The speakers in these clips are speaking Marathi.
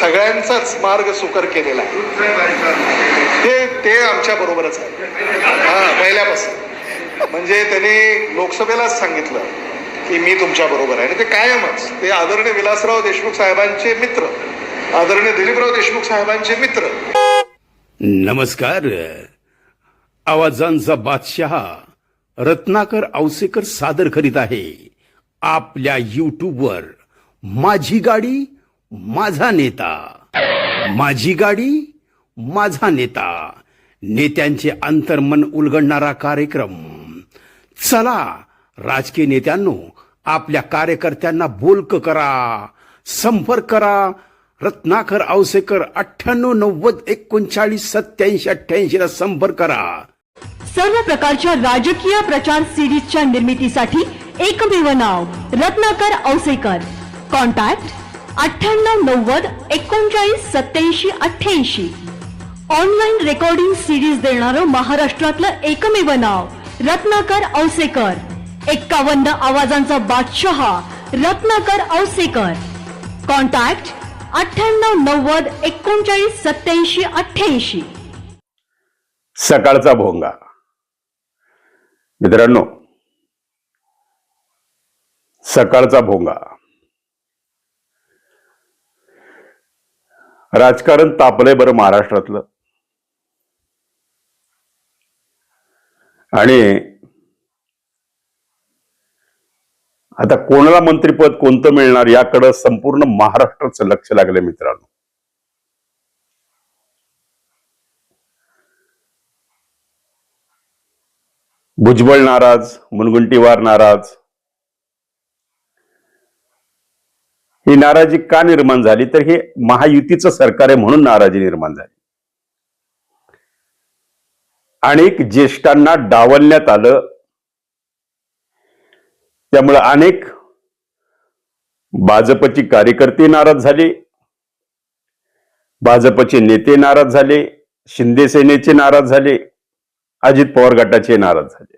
सगळ्यांचाच मार्ग सुकर केलेला आहे. ते ते आमच्या बरोबरच आहे. हा पहिल्यापासून. म्हणजे त्यांनी लोकसभेलाच सांगितलं की मी तुमच्या बरोबर आहे. आणि ते कायमच. ते आदरणीय विलासराव देशमुख साहेबांचे मित्र. आदरणीय दिलीपराव देशमुख साहेबांचे मित्र. नमस्कार. आवाजांचा बादशहा रत्नाकर औसेकर सादर करीत आहे. आपल्या युट्यूबवर माझी गाडी माझा नेता. माझी गाडी माझा नेता. नेत्यांचे अंतर्मन उलगडणारा कार्यक्रम. चला राजकीय नेत्यांनो आपल्या कार्यकर्त्यांना बोलक करा संपर्क करा. रत्नाकर औसेकर अठ्ठ्याण्णव नव्वद एकोणचाळीस सत्याऐंशी अठ्ठ्याऐंशी ला संपर्क करा. सर्व प्रकारच्या राजकीय प्रचार सिरीजच्या निर्मितीसाठी एकमेव नाव रत्नाकर औसेकर कॉन्टॅक्ट अठ्ठ्याण्णव नव्वद एकोणचाळीस सत्याऐंशी अठ्ठ्याऐंशी. ऑनलाईन रेकॉर्डिंग सिरीज देणारं महाराष्ट्रातलं एकमेव नाव रत्नाकर औसेकर. एक्कावन्न आवाजांचा बादशहा रत्नाकर औसेकर. कॉन्टॅक्ट अठ्ठ्याण्णव नव्वद एकोणचाळीस सत्याऐंशी अठ्ठ्याऐंशी. सकाळचा भोंगा. मित्रांनो सकाळचा भोंगा. राजकारण तापलंय बरं महाराष्ट्रातलं. आणि आता कोणाला मंत्रीपद कोणतं मिळणार याकडं संपूर्ण महाराष्ट्राचं लक्ष लागलं मित्रांनो. भुजबळ नाराज मुनगुंटीवार नाराज ही नाराजी का निर्माण झाली? तर हे महायुतीचं सरकार आहे म्हणून नाराजी निर्माण झाली. अनेक ज्येष्ठांना डावलण्यात आलं. त्यामुळे अनेक भाजपची कार्यकर्ते नाराज झाले. भाजपचे नेते नाराज झाले. शिंदे सेनेचे नाराज झाले. अजित पवार गटाचे नाराज झाले.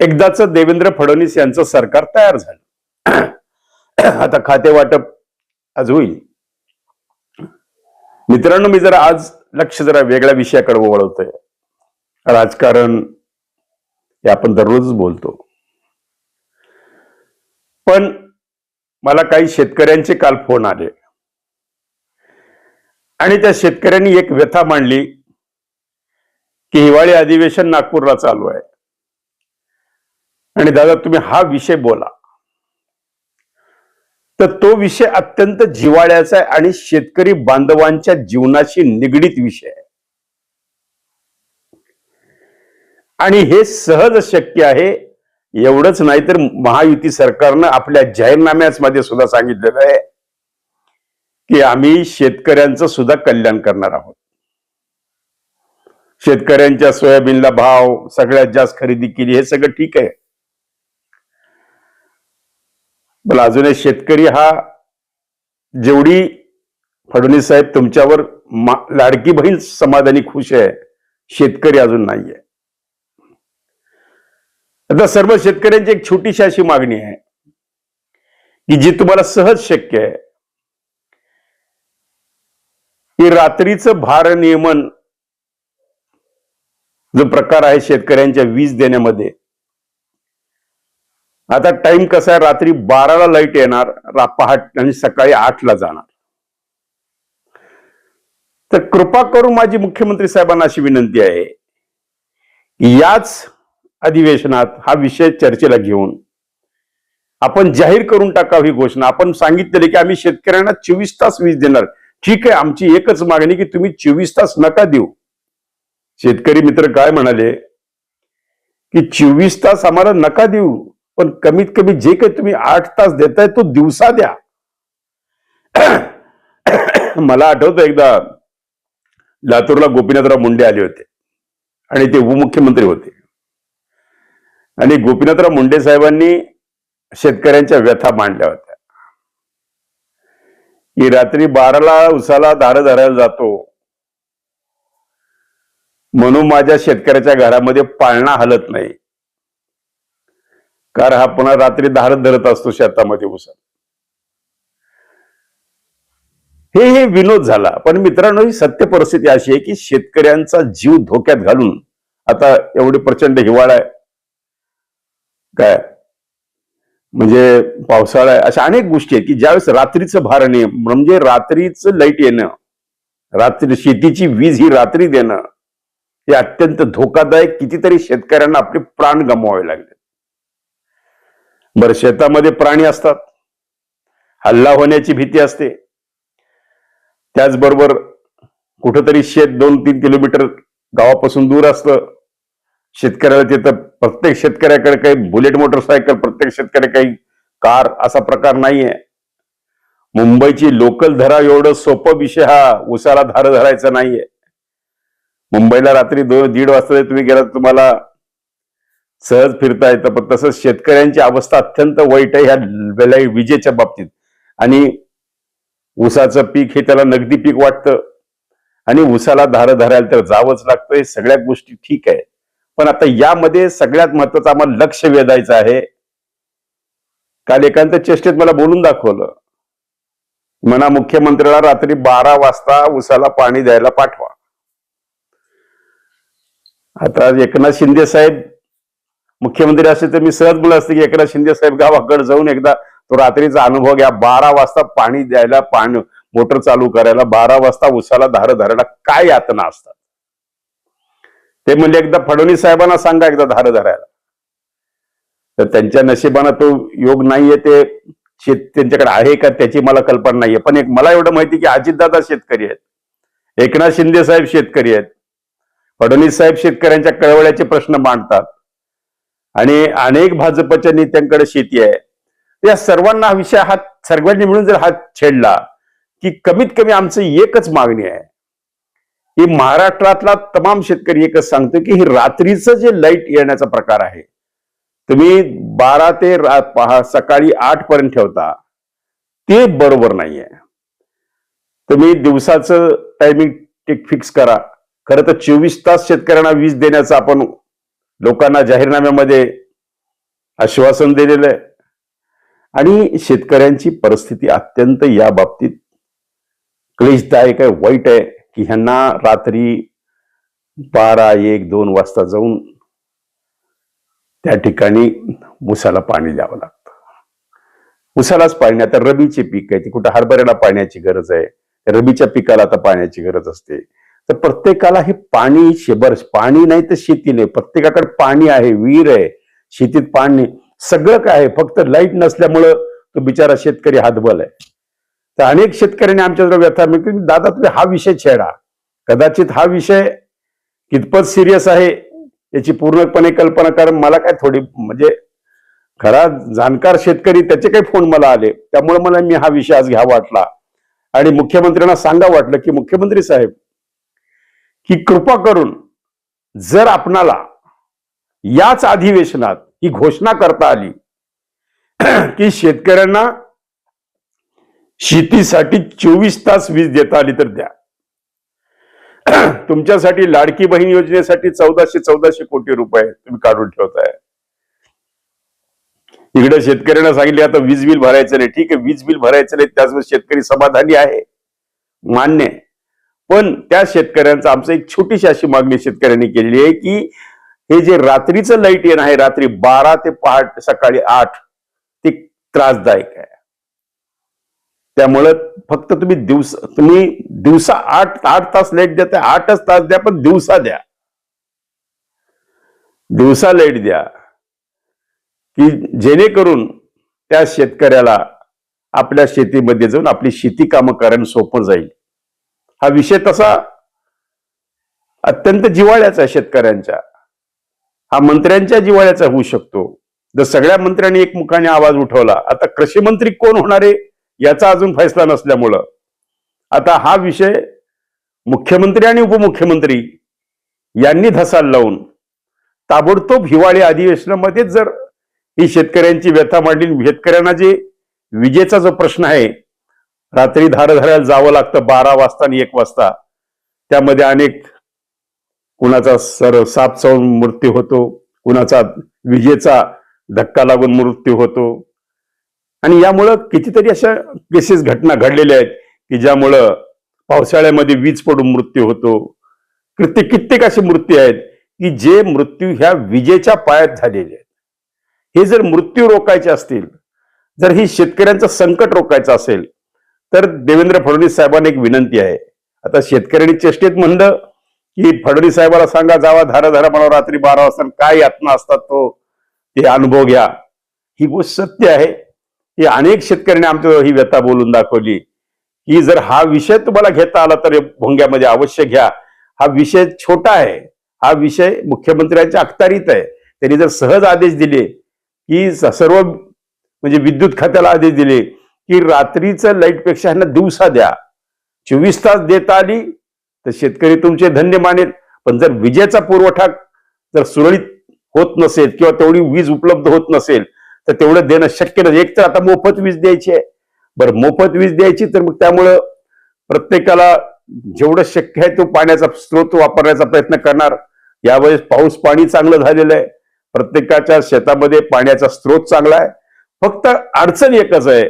एकदाच देवेंद्र फडणवीस यांचं सरकार तयार झालं. आता खाते वाटप आज होईल. मित्रांनो मी जरा आज लक्ष जरा वेगळ्या विषयाकडे वळवतोय. राजकारण हे आपण दररोजच बोलतो. पण मला काही शेतकऱ्यांचे काल फोन आले. आणि त्या शेतकऱ्यांनी एक व्यथा मांडली की हिवाळी अधिवेशन नागपूरला चालू आहे. आणि दादा तुम्ही हा विषय बोला. तर तो विषय अत्यंत जिवाळ्याचा आहे आणि शेतकरी बांधवांच्या जीवनाशी निगडीत विषय आहे. आणि हे सहज शक्य आहे एवढंच नाही तर महायुती सरकारनं आपल्या जाहीरनाम्याच मध्ये सुद्धा सांगितलेलं आहे की आम्ही शेतकऱ्यांचं सुद्धा कल्याण करणार आहोत. शेतकऱ्यांच्या सोयाबीनला भाव सगळ्यात जास्त खरेदी केली हे सगळं ठीक आहे. अजून अजूनही शेतकरी हा जेवढी फडणवीस साहेब तुमच्यावर लाडकी बहीण समाधानी खुश आहे शेतकरी अजून नाहीये. आता सर्व शेतकऱ्यांची एक छोटीशी अशी मागणी आहे की जी तुम्हाला सहज शक्य आहे की रात्रीचं भारनियमन जो प्रकार आहे शेतकऱ्यांच्या वीज देण्यामध्ये आता टाइम कसा आहे? रात्री बाराला लाइट येणार रा- पहाट आणि सकाळी आठला जाणार. तर कृपा करून माझी मुख्यमंत्री साहेबांना अशी विनंती आहे की याच अधिवेशनात हा विषय चर्चेला घेऊन आपण जाहीर करून टाकावी ही घोषणा. आपण सांगितलेली की आम्ही शेतकऱ्यांना चोवीस तास वीज देणार. ठीक आहे आमची एकच मागणी की तुम्ही चोवीस तास नका देऊ. शेतकरी मित्र काय म्हणाले? की चोवीस तास आम्हाला नका देऊ. पण कमीत कमी जे काही तुम्ही आठ तास देताय तो दिवसा द्या. मला आठवतं एकदा लातूरला गोपीनाथराव मुंडे आले होते आणि ते उपमुख्यमंत्री होते. आणि गोपीनाथराव मुंडे साहेबांनी शेतकऱ्यांच्या व्यथा मांडल्या होत्या. की रात्री बाराला उसाला दार धरायला जातो. म्हणून माझ्या शेतकऱ्याच्या घरामध्ये पाळणा हलत नाही. कारण हा पुन्हा रात्री धारत धरत असतो शेतामध्ये उसा हे हे विनोद झाला. पण मित्रांनो ही सत्य परिस्थिती अशी आहे की शेतकऱ्यांचा जीव धोक्यात घालून आता एवढी प्रचंड हिवाळा आहे. काय? म्हणजे पावसाळा आहे. अशा अनेक गोष्टी आहेत की ज्यावेळेस रात्रीचं भारण आहे म्हणजे रात्रीचं लाइट येणं रात्री शेतीची वीज ही रात्री देणं हे अत्यंत धोकादायक कितीतरी शेतकऱ्यांना आपले प्राण गमवावे लागले. बरं शेतामध्ये प्राणी असतात. हल्ला होण्याची भीती असते. त्याचबरोबर कुठंतरी शेत दोन तीन किलोमीटर गावापासून दूर असतं. शेतकऱ्याला तिथं प्रत्येक शेतकऱ्याकडे काही बुलेट मोटरसायकल प्रत्येक शेतकऱ्या काही कार असा प्रकार नाहीये. मुंबईची लोकल धरा एवढं सोपं विषय हा उसाला धार धरायचा नाहीये. मुंबईला रात्री दोन दीड वाजता तुम्ही गेलात तुम्हाला सहज फिरता येतं पण तसंच शेतकऱ्यांची अवस्था अत्यंत वाईट आहे ह्या वेळेला विजेच्या बाबतीत. आणि ऊसाचं पीक हे त्याला नगदी पीक वाटतं. आणि ऊसाला धार धरायला तर जावंच लागतं हे सगळ्या गोष्टी ठीक आहे. पण आता यामध्ये सगळ्यात महत्वाचं आम्हाला लक्ष वेधायचं आहे. काल एकांत चेष्टेत मला बोलून दाखवलं. म्हणा मुख्यमंत्र्याला रात्री बारा वाजता उसाला पाणी द्यायला पाठवा. आता एकनाथ शिंदे साहेब मुख्यमंत्री असते तर मी सहज बोलत असते की एकनाथ शिंदे साहेब गावाकडे जाऊन एकदा तो रात्रीचा अनुभव घ्या. बारा वाजता पाणी द्यायला पाणी मोटर चालू करायला बारा वाजता उसाला धार धरायला काय यातना असतात? ते म्हणजे एकदा फडणवीस साहेबांना सांगा एकदा धार धरायला. तर त्यांच्या नशिबानं तो योग नाहीये ते शेत त्यांच्याकडे आहे का त्याची मला कल्पना नाहीये. पण एक मला एवढं माहिती की अजितदादा शेतकरी आहेत. एकनाथ शिंदे साहेब शेतकरी आहेत. फडणवीस साहेब शेतकऱ्यांच्या कळवळ्याचे प्रश्न मांडतात. आणि अनेक भाजपच्या नेत्यांकडे शेती आहे. या सर्वांना हा विषय हा सर्वांनी मिळून जर हा छेडला की कमीत कमी आमचं एकच मागणी आहे. की महाराष्ट्रातला तमाम शेतकरी एकच सांगतो की ही रात्रीचं जे लाइट येण्याचा प्रकार आहे तुम्ही बारा ते पहा- सकाळी आठ पर्यंत ठेवता ते बरोबर नाहीये. तुम्ही दिवसाचं टायमिंग फिक्स करा. खरं तर चोवीस तास शेतकऱ्यांना वीज देण्याचा आपण लोकांना जाहीरनाम्यामध्ये आश्वासन दिलेलं आहे. आणि शेतकऱ्यांची परिस्थिती अत्यंत या बाबतीत क्लेशदायक आहे वाईट आहे की ह्यांना रात्री बारा एक दोन वाजता जाऊन त्या ठिकाणी मुसाला पाणी द्यावं लागतं. मुसालाच पाणी आता रबीचे पीक आहे ती कुठं हरभऱ्याला पाण्याची गरज आहे. रबीच्या पिकाला आता पाण्याची गरज असते. तर प्रत्येकाला हे पाणी शेबर पाणी नाही तर शेती नाही. प्रत्येकाकडे पाणी आहे विहीर आहे शेतीत पाणी सगळं काय आहे? फक्त लाइट नसल्यामुळं तो बिचारा शेतकरी हातबल आहे. तर अनेक शेतकऱ्यांनी आमच्याजवळ व्यथा मिळते की दादा तुम्ही हा विषय छेडा. कदाचित हा विषय कितपत सिरियस आहे याची पूर्णपणे कल्पना कारण मला काय थोडी म्हणजे खरा जाणकार शेतकरी त्याचे काही फोन मला आले. त्यामुळे मला मी हा विषय आज घ्या वाटला. आणि मुख्यमंत्र्यांना सांगा वाटलं की मुख्यमंत्री साहेब की कृपा करून जर आपणाला याच अधिवेशनात ही घोषणा करता आली की शेतकऱ्यांना शेतीसाठी चोवीस तास वीज देता आली तर द्या. तुमच्यासाठी लाडकी बहीण योजनेसाठी चौदाशे चौदाशे कोटी रुपये तुम्ही काढून ठेवताय. इकडे शेतकऱ्यांना सांगितले आता वीज बिल भरायचं नाही. ठीक आहे वीज बिल भरायचं नाही त्याचबरोबर शेतकरी समाधानी आहे. मान्य आहे. पण त्या शेतकऱ्यांचा आमचं एक छोटीशी अशी मागणी शेतकऱ्यांनी केलेली आहे की हे जे रात्रीचं लाइट येणं आहे रात्री बारा ते पहाट सकाळी आठ ते त्रासदायक आहे. त्यामुळं फक्त तुम्ही दिवस तुम्ही दिवसा आठ आठ तास लाइट द्या त्या आठच तास द्या पण दिवसा द्या. दिवसा लाइट द्या. की जेणेकरून त्या शेतकऱ्याला आपल्या शेतीमध्ये जाऊन आपली शेती कामं करणं सोपं जाईल. हा विषय तसा अत्यंत जिव्हाळ्याचा आहे शेतकऱ्यांच्या. हा मंत्र्यांच्या जिव्हाळ्याचा होऊ शकतो. जर सगळ्या मंत्र्यांनी एकमुखाने आवाज उठवला आता कृषी मंत्री कोण होणार आहे याचा अजून फैसला नसल्यामुळं? आता हा विषय मुख्यमंत्री आणि उपमुख्यमंत्री यांनी धसाल लावून ताबडतोब हिवाळी अधिवेशनामध्ये जर ही शेतकऱ्यांची व्यथा मांडली शेतकऱ्यांना जे विजेचा जो प्रश्न आहे रात्री धार धरायला जावं लागतं बारा वाजता आणि एक वाजता. त्यामध्ये अनेक कुणाचा सर साप चावून मृत्यू होतो कुणाचा विजेचा धक्का लागून मृत्यू होतो. आणि यामुळं कितीतरी अशा केसेस घटना घडलेल्या आहेत की ज्यामुळं पावसाळ्यामध्ये वीज पडून मृत्यू होतो. कित्येक कित्येक असे मृत्यू आहेत की जे मृत्यू ह्या विजेच्या पायात झालेले आहेत. हे जर मृत्यू रोखायचे असतील जर ही शेतकऱ्यांचं संकट रोखायचं असेल तर देवेंद्र फडणवीस साहेबांना एक विनंती आहे. आता शेतकऱ्यांनी चेष्टेत म्हणलं की फडणवीस साहेबाला सांगा जावा धारा धारा मला रात्री बारा वाजता काय यातना असतात तो ते अनुभव घ्या. ही गोष्ट सत्य आहे. की अनेक शेतकऱ्यांनी आमच्या ही व्यथा बोलून दाखवली की जर हा विषय तुम्हाला घेता आला तर भोंग्यामध्ये अवश्य घ्या. हा विषय छोटा आहे. हा विषय मुख्यमंत्र्यांच्या अखत्यारीत आहे. त्यांनी जर सहज आदेश दिले की सर्व म्हणजे विद्युत खात्याला आदेश दिले की रात्रीचं लाईटपेक्षा ह्यांना दिवसा द्या. चोवीस तास देता आली तर शेतकरी तुमचे धन्य मानेल. पण जर विजेचा पुरवठा जर सुरळीत होत नसेल किंवा तेवढी वीज उपलब्ध होत नसेल तर तेवढं देणं शक्य नाही. एक तर आता मोफत वीज द्यायची आहे. बरं मोफत वीज द्यायची तर मग त्यामुळं प्रत्येकाला जेवढं शक्य आहे तो पाण्याचा स्रोत वापरण्याचा प्रयत्न करणार. यावेळेस पाऊस पाणी चांगलं झालेलं आहे. प्रत्येकाच्या शेतामध्ये पाण्याचा स्रोत चांगला आहे. फक्त अडचण एकच आहे.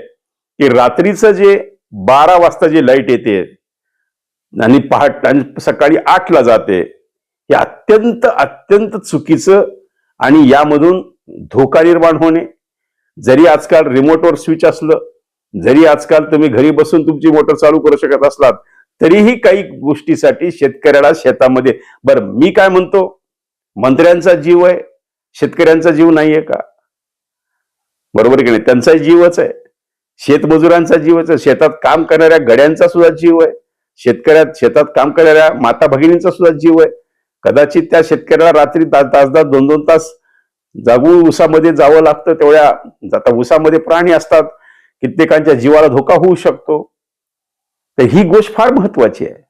की रात्रीचं जे बारा वाजता जे लाइट येते आणि पहाट आणि सकाळी आठला जाते हे अत्यंत अत्यंत चुकीचं आणि यामधून धोका निर्माण होणे. जरी आजकाल रिमोटवर स्विच असलं जरी आजकाल तुम्ही घरी बसून तुमची मोटर चालू करू शकत असलात तरीही काही गोष्टीसाठी शेतकऱ्याला शेतामध्ये बरं मी काय म्हणतो? मंत्र्यांचा जीव आहे शेतकऱ्यांचा जीव नाहीये का? बरोबर की नाही? त्यांचाही जीवच आहे. शेतमजुरांचा जीव आहे शेतात काम करणाऱ्या गड्यांचा सुद्धा जीव आहे. शेतकऱ्यात शेतात काम करणाऱ्या माता भगिनींचा सुद्धा जीव आहे. कदाचित त्या शेतकऱ्याला रात्री तास तास दोन दोन तास जागून उसामध्ये जावं लागतं तेवढ्या आता उसामध्ये प्राणी असतात कित्येकांच्या जीवाला धोका होऊ शकतो. तर ही गोष्ट फार महत्वाची आहे.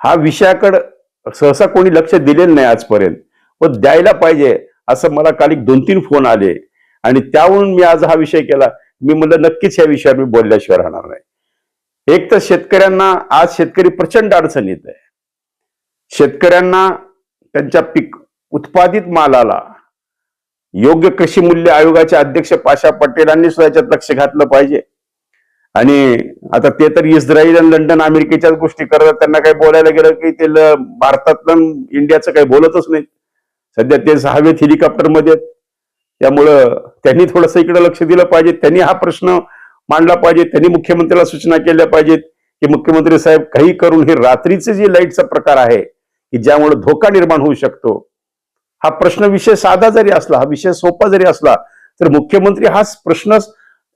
हा विषयाकडं सहसा कोणी लक्ष दिलेलं नाही आजपर्यंत. व द्यायला पाहिजे असं मला काल एक दोन तीन फोन आले. आणि त्यावरून मी आज हा विषय केला. मी म्हणलं नक्कीच या विषयावर मी बोलल्याशिवाय राहणार नाही. एक तर शेतकऱ्यांना आज शेतकरी प्रचंड अडचणीत आहे. शेतकऱ्यांना त्यांच्या पीक उत्पादित मालाला योग्य कृषी मूल्य आयोगाचे अध्यक्ष पाशा पटेलांनी सुद्धा याच्यात लक्ष घातलं पाहिजे. आणि आता ते तर इस्रायल आणि लंडन अमेरिकेच्याच गोष्टी करतात. त्यांना काही बोलायला गेलं की ते भारतातलं इंडियाचं काही बोलतच नाही सध्या ते हवेत हेलिकॉप्टरमध्ये आहेत. त्यामुळं त्यांनी थोडंसं इकडे लक्ष दिलं पाहिजे. त्यांनी हा प्रश्न मांडला पाहिजे. त्यांनी मुख्यमंत्र्याला सूचना केल्या पाहिजेत की मुख्यमंत्री साहेब काही करून हे रात्रीचे जे लाईटचा प्रकार आहे की ज्यामुळे धोका निर्माण होऊ शकतो. हा प्रश्न विषय साधा जरी असला हा विषय सोपा जरी असला तर मुख्यमंत्री हा प्रश्न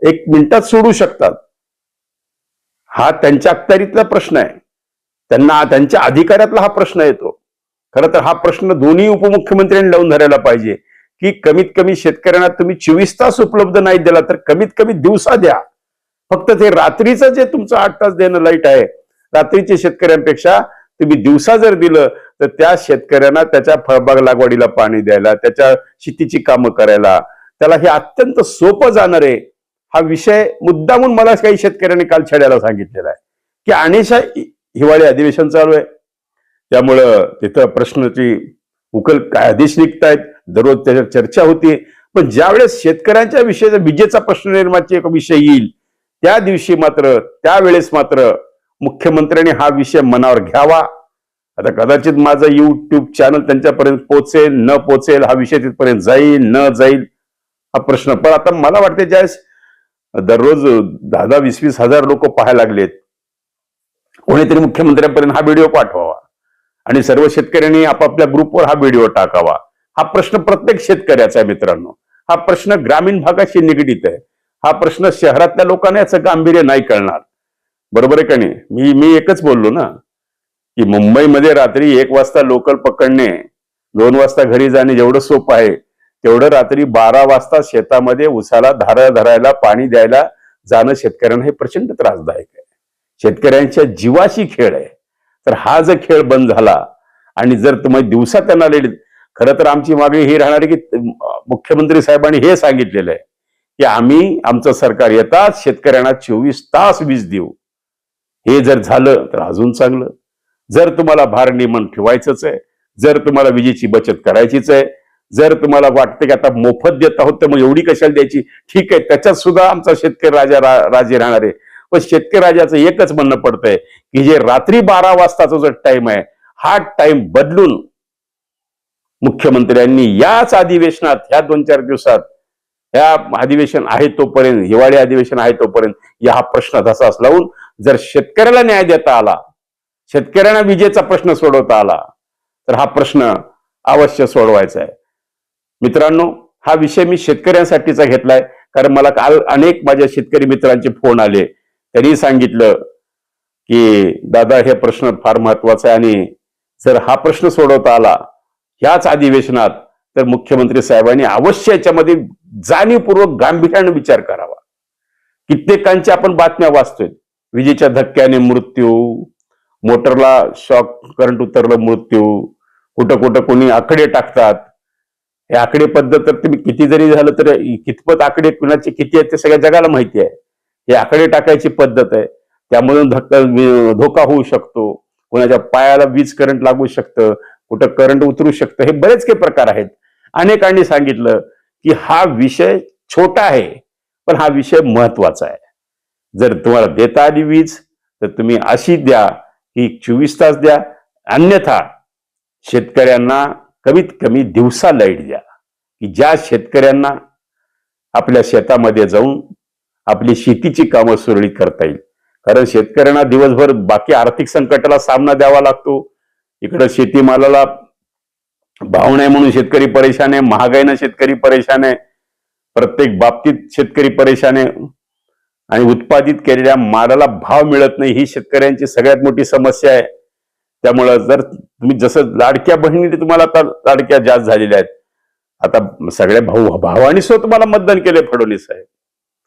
एक मिनिटात सोडू शकतात. हा त्यांच्या अखत्यारीतला प्रश्न आहे. त्यांना त्यांच्या अधिकारातला हा प्रश्न येतो. खरं तर हा प्रश्न दोन्ही उपमुख्यमंत्र्यांनी लावून धरायला पाहिजे. की कमीत कमी शेतकऱ्यांना तुम्ही चोवीस तास उपलब्ध नाही दिला तर कमीत कमी दिवसा द्या. फक्त ते रात्रीचं जे तुमचं आठ तास देणं लाइट आहे रात्रीच्या शेतकऱ्यांपेक्षा तुम्ही दिवसा जर दिलं तर त्या शेतकऱ्यांना त्याच्या फळबाग लागवडीला पाणी द्यायला त्याच्या शेतीची कामं करायला त्याला हे अत्यंत सोपं जाणार आहे. हा विषय मुद्दामून मला काही शेतकऱ्यांनी काल छेड्याला सांगितलेला आहे. की अनेशा हिवाळी अधिवेशन चालू आहे. त्यामुळं तिथं प्रश्नाची उकल काय आधीच निघतायत. दररोज त्याच्यावर चर्चा होती. पण ज्यावेळेस शेतकऱ्यांच्या विषयाचा विजेचा प्रश्न निर्माणचे एक विषय येईल त्या दिवशी मात्र त्यावेळेस मात्र मुख्यमंत्र्यांनी हा विषय मनावर घ्यावा. आता कदाचित माझं युट्यूब चॅनल त्यांच्यापर्यंत पोचेल न पोचेल हा विषय तिथपर्यंत जाईल न जाईल हा प्रश्न. पण आता मला वाटते ज्यावेळेस दररोज दहा दहा वीस वीस हजार लोक पाहायला लागलेत कोणीतरी मुख्यमंत्र्यांपर्यंत हा व्हिडिओ पाठवावा. आणि सर्व शेतकऱ्यांनी आपापल्या ग्रुपवर हा व्हिडिओ टाकावा. हा प्रश्न प्रत्येक शेतकऱ्याचा आहे मित्रांनो. हा प्रश्न ग्रामीण भागाशी निगडीत आहे. हा प्रश्न शहरातल्या लोकांना याचं गांभीर्य नाही कळणार. बरोबर आहे का नाही? मी मी एकच बोललो ना की मुंबईमध्ये रात्री एक वाजता लोकल पकडणे दोन वाजता घरी जाणे जेवढं सोपं आहे तेवढं रात्री बारा वाजता शेतामध्ये उसाला धारा धरायला पाणी द्यायला जाणं शेतकऱ्यांना हे प्रचंड त्रासदायक आहे. शेतकऱ्यांच्या जीवाशी खेळ आहे. तर हा जर खेळ बंद झाला आणि जर तुम्ही दिवसा त्यांना लेडीत खरं तर आमची मागणी ही राहणार आहे की मुख्यमंत्री साहेबांनी हे सांगितलेलं आहे की आम्ही आमचं सरकार येताच शेतकऱ्यांना चोवीस तास वीज देऊ. हे जर झालं तर अजून चांगलं. जर तुम्हाला भारनियमन ठेवायचंच आहे जर तुम्हाला विजेची बचत करायचीच आहे जर तुम्हाला वाटतं की आता मोफत देत आहोत तर मग एवढी कशाला द्यायची? ठीक आहे त्याच्यात सुद्धा आमचा शेतकरी राजा रा- राजे राहणार आहे. पण शेतकरी राजाचं एकच म्हणणं पडतंय की जे रात्री बारा वाजताचा जो टाइम आहे हा टाइम बदलून मुख्यमंत्र्यांनी याच अधिवेशनात ह्या दोन चार दिवसात ह्या अधिवेशन आहे तोपर्यंत हिवाळी अधिवेशन आहे तोपर्यंत या हा प्रश्न तसाच लावून जर शेतकऱ्याला न्याय देता आला शेतकऱ्यांना विजेचा प्रश्न सोडवता आला तर हा प्रश्न अवश्य सोडवायचा आहे. मित्रांनो हा विषय मी शेतकऱ्यांसाठीचा घेतलाय कारण मला काल अनेक माझ्या शेतकरी मित्रांचे फोन आले. त्यांनी सांगितलं की दादा हे प्रश्न फार महत्त्वाचा आहे आणि जर हा प्रश्न सोडवता आला ह्याच अधिवेशनात तर मुख्यमंत्री साहेबांनी अवश्य याच्यामध्ये जाणीवपूर्वक गांभीर्याने विचार करावा. कित्येकांच्या आपण बातम्या वाचतोय. विजेच्या धक्क्याने मृत्यू मोटरला शॉक करंट उतरलं मृत्यू कुठं कुठं कोणी आकडे टाकतात. हे आकडे पद्धत तर तुम्ही किती जरी झालं तर कितपत आकडे कुणाचे किती आहेत ते सगळ्या जगाला माहिती आहे. हे आकडे टाकायची पद्धत आहे. त्यामधून धक्का धोका होऊ शकतो. कोणाच्या पायाला वीज करंट लागू शकतं. कुठं करंट उतरू शकतं हे बरेच काही प्रकार आहेत. अनेकांनी सांगितलं की हा विषय छोटा आहे पण हा विषय महत्त्वाचा आहे. जर तुम्हाला देता आली वीज तर तुम्ही अशी द्या की चोवीस तास द्या अन्यथा शेतकऱ्यांना कमीत कमी दिवसा लाइट द्या. की ज्या शेतकऱ्यांना आपल्या शेतामध्ये जाऊन आपली शेतीची कामं सुरळीत करता येईल. कारण शेतकऱ्यांना दिवसभर बाकी आर्थिक संकटाला सामना द्यावा लागतो. इकडं शेतीमालाला भाव नाही म्हणून शेतकरी परेशान आहे महागाईनं शेतकरी परेशान आहे. प्रत्येक बाबतीत शेतकरी परेशान आहे. आणि उत्पादित केलेल्या मालाला भाव मिळत नाही ही शेतकऱ्यांची सगळ्यात मोठी समस्या आहे. त्यामुळं जर तुम्ही जसं लाडक्या बहिणी तुम्हाला आता लाडक्या जास्त झालेल्या आहेत आता सगळ्या भाऊ भावानी सुद्धा तुम्हाला मतदान केले फडणवीस साहेब.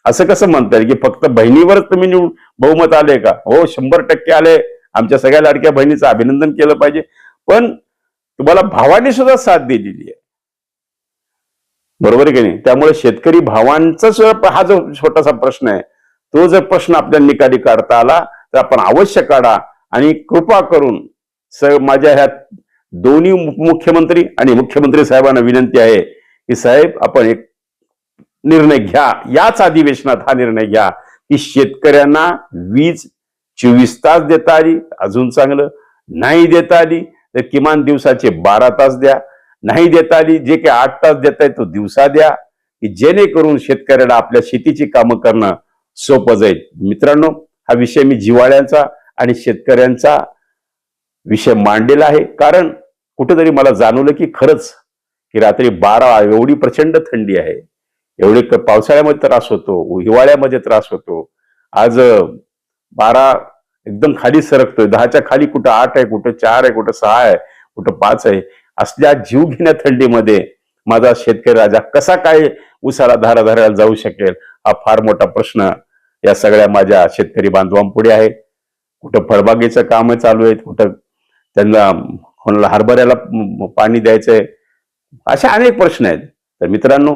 असं कसं म्हणता येईल की फक्त बहिणीवरच तुम्ही निवडून बहुमत आले का? हो शंभर टक्के आले. आमच्या सगळ्या लाडक्या बहिणीचं अभिनंदन केलं पाहिजे. पण तुम्हाला भावाने सुद्धा साथ दिलेली आहे. बरोबर आहे की नाही? त्यामुळे शेतकरी भावांचा सुद्धा हा जो छोटासा प्रश्न आहे तो जर प्रश्न आपल्या निकाली काढता आला तर आपण अवश्य काढा आणि कृपा करून स माझ्या ह्या दोन्ही मुख्यमंत्री आणि मुख्यमंत्री साहेबांना विनंती आहे की साहेब आपण एक निर्णय घ्या. याच अधिवेशनात हा निर्णय घ्या की शेतकऱ्यांना वीज चोवीस तास देता आली अजून चांगलं. नाही देता आली तर किमान दिवसाचे बारा तास द्या. नाही देता आली जे काही आठ तास देता तो दिवसा द्या की जेणेकरून शेतकऱ्याला आपल्या शेतीची कामं करणं सोपं जाईल. मित्रांनो हा विषय मी जिवाळ्यांचा आणि शेतकऱ्यांचा विषय मांडलेला आहे. कारण कुठेतरी मला जाणवलं की खरंच की रात्री बारा एवढी प्रचंड थंडी आहे. एवढे पावसाळ्यामध्ये त्रास होतो हिवाळ्यामध्ये त्रास होतो. आज बारा एकदम खाली सरकतोय. दहाच्या खाली कुठं आठ आहे कुठं चार आहे कुठं सहा आहे कुठं पाच आहे. असल्या जीव घेण्या थंडीमध्ये माझा शेतकरी राजा कसा काय उसाला धारा जाऊ शकेल हा फार मोठा प्रश्न या सगळ्या माझ्या शेतकरी बांधवांपुढे आहे. कुठं फळबागेचं काम चालू आहेत कुठं त्यांना कोणाला हरभऱ्याला पाणी द्यायचंय असे अनेक प्रश्न आहेत. तर मित्रांनो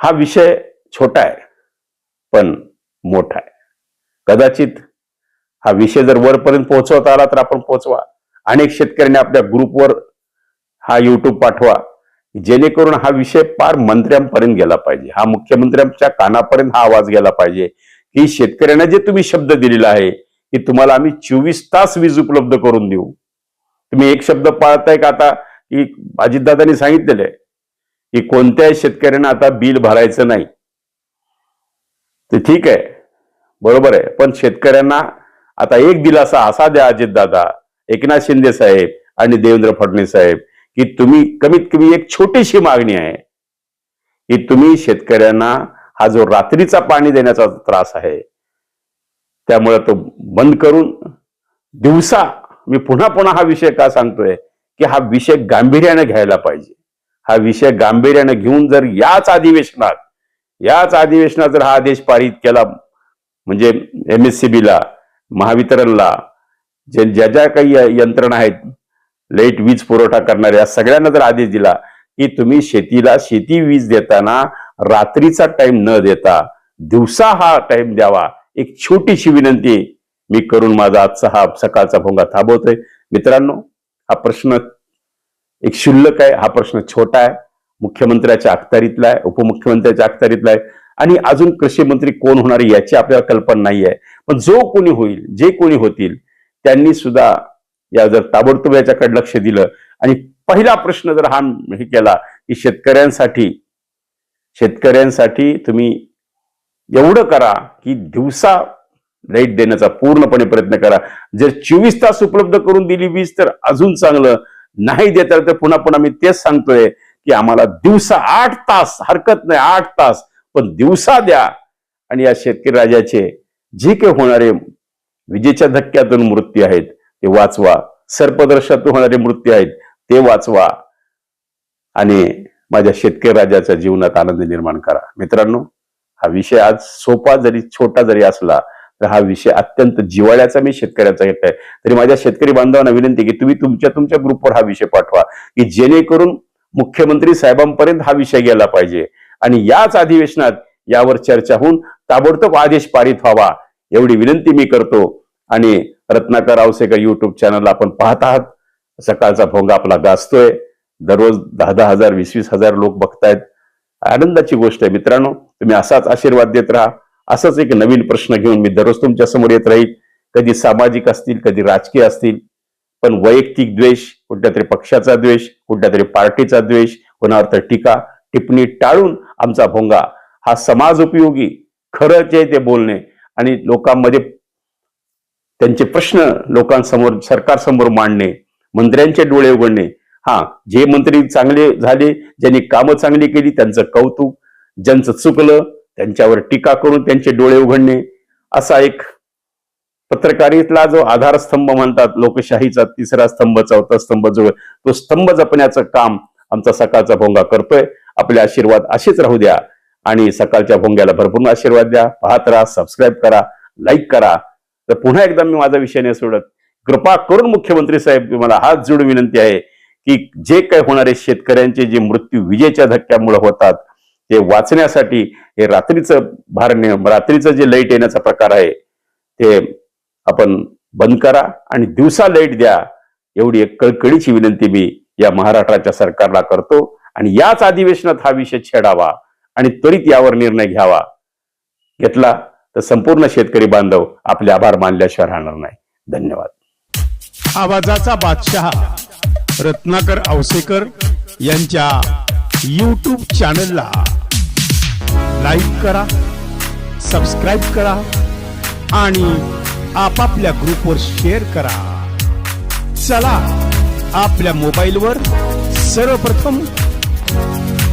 हा विषय छोटा आहे पण मोठा आहे. कदाचित हा विषय जर वरपर्यंत पोहोचवता आला तर आपण पोहोचवा. अनेक शेतकऱ्यांनी आपल्या ग्रुपवर हा युट्यूब पाठवा जेणेकरून हा विषय पार मंत्र्यांपर्यंत गेला पाहिजे. हा मुख्यमंत्र्यांच्या कानापर्यंत हा आवाज गेला पाहिजे की शेतकऱ्यांना जे तुम्ही शब्द दिलेला आहे की तुम्हाला आम्ही चोवीस तास वीज उपलब्ध करून देऊ. तुम्ही एक शब्द पाळताय का आता? की अजितदादांनी सांगितलेलं आहे की कोणत्याही शेतकऱ्यांना आता बिल भरायचं नाही. ते ठीक आहे बरोबर आहे. पण शेतकऱ्यांना आता एक दिलासा असा द्या अजितदादा एकनाथ शिंदे साहेब आणि देवेंद्र फडणवीस साहेब की तुम्ही कमीत कमी एक छोटीशी मागणी आहे की तुम्ही शेतकऱ्यांना हा जो रात्रीचा पाणी देण्याचा त्रास आहे त्यामुळे तो बंद करून दिवसा मी पुन्हा पुन्हा हा विषय का सांगतोय की हा विषय गांभीर्याने घ्यायला पाहिजे. हा विषय गांभीर्याने घेऊन जर याच अधिवेशनात याच अधिवेशनात जर हा आदेश पारित केला म्हणजे एम एस सी बीला महावितरणला जे ज्या ज्या काही यंत्रणा आहेत लाइट वीज पुरवठा करणाऱ्या सगळ्यांना जर आदेश दिला की तुम्ही शेतीला शेती वीज देताना रात्रीचा टाइम न देता दिवसा हा टाइम द्यावा. एक छोटीशी विनंती मी करून माझा आजचा हा सकाळचा भोंगा थांबवतोय. मित्रांनो हा प्रश्न एक क्षुल्लक आहे हा प्रश्न छोटा आहे. मुख्यमंत्र्याच्या अखत्यारीतला आहे उपमुख्यमंत्र्याच्या अखत्यारीतला आहे. आणि अजून कृषी मंत्री कोण होणार याची आपल्याला कल्पना नाही आहे पण जो कोणी होईल जे कोणी होतील त्यांनी सुद्धा या जर ताबडतोब याच्याकडे लक्ष दिलं. आणि पहिला प्रश्न जर हा हे केला की शेतकऱ्यांसाठी शेतकऱ्यांसाठी तुम्ही एवढं करा की दिवसा लाइट देण्याचा पूर्णपणे प्रयत्न करा. जर चोवीस तास उपलब्ध करून दिली वीज तर अजून चांगलं. नाही देता तर पुन्हा पुन्हा मी तेच सांगतोय की आम्हाला दिवसा आठ तास हरकत नाही आठ तास पण दिवसा द्या. आणि या शेतकरी राजाचे जे काही होणारे विजेच्या धक्क्यातून मृत्यू आहेत ते वाचवा. सर्पदर्शातून होणारे मृत्यू आहेत ते वाचवा. आणि माझ्या शेतकरी राजाच्या जीवनात आनंद निर्माण करा. मित्रांनो हा विषय आज सोपा जरी छोटा जरी असला तर हा विषय अत्यंत जिवाळ्याचा मी शेतकऱ्याचा घेत आहे. तरी माझ्या शेतकरी बांधवांना विनंती की तुम्ही तुमच्या तुमच्या ग्रुपवर हा विषय पाठवा की जेणेकरून मुख्यमंत्री साहेबांपर्यंत हा विषय गेला पाहिजे. आणि याच अधिवेशनात यावर चर्चा होऊन ताबडतोब आदेश पारित व्हावा. एवढी विनंती मी करतो. आणि रत्नाकर आवसेकर युट्यूब चॅनल आपण पाहत आहात. सकाळचा भोंगा आपला गाजतोय. दररोज दहा दहा हजार वीस वीस हजार लोक बघतायत. आनंदाची गोष्ट आहे मित्रांनो. तुम्ही असाच आशीर्वाद देत राहा. असंच एक नवीन प्रश्न घेऊन मी दररोज तुमच्यासमोर येत राहील. कधी सामाजिक असतील कधी राजकीय असतील पण वैयक्तिक द्वेष कुठल्या तरी पक्षाचा द्वेष कुठल्या तरी पार्टीचा द्वेष कोणावर तर टीका टिप्पणी टाळून आमचा भोंगा. हा समाज उपयोगी खरंच जे ते बोलणे आणि लोकांमध्ये त्यांचे प्रश्न लोकांसमोर सरकारसमोर मांडणे मंत्र्यांचे डोळे उघडणे. हा जे मंत्री चांगले झाले ज्यांनी कामं चांगली केली त्यांचं कौतुक ज्यांचं चुकलं त्यांच्यावर टीका करून त्यांचे डोळे उघडणे. असा एक पत्रकारितला जो आधारस्तंभ म्हणतात लोकशाहीचा तिसरा स्तंभ चौथा स्तंभ जो तो स्तंभ जपण्याचं काम आमचा सकाळचा भोंगा करतोय. आपले आशीर्वाद असेच राहू द्या. आणि सकाळच्या भोंग्याला भरपूर आशीर्वाद द्या. पाहत राहा सबस्क्राईब करा लाईक करा. तर पुन्हा एकदा मी माझा विषय नाही सोडत. कृपा करून मुख्यमंत्री साहेब मला हात जोडून विनंती आहे की जे काही होणारे शेतकऱ्यांचे जे मृत्यू विजेच्या धक्क्यामुळे होतात ते वाचण्यासाठी हे रात्रीचं भारणे रात्रीचं जे लाइट येण्याचा प्रकार आहे ते आपण बंद करा आणि दिवसा लाइट द्या. एवढी एक कळकळीची विनंती मी या महाराष्ट्राच्या सरकारला करतो. आणि याच अधिवेशनात हा विषय छेडावा. आणि त्वरित यावर निर्णय घ्यावा. घेतला तर संपूर्ण शेतकरी बांधव आपले आभार मानल्याशिवाय राहणार नाही. धन्यवाद. आवाजाचा बादशहा रत्नाकर औसेकर यांच्या यूट्यूब चॅनलला लाईक करा सबस्क्राईब करा आणि आपापल्या ग्रुपवर शेअर करा. चला आपल्या मोबाईलवर सर्वप्रथम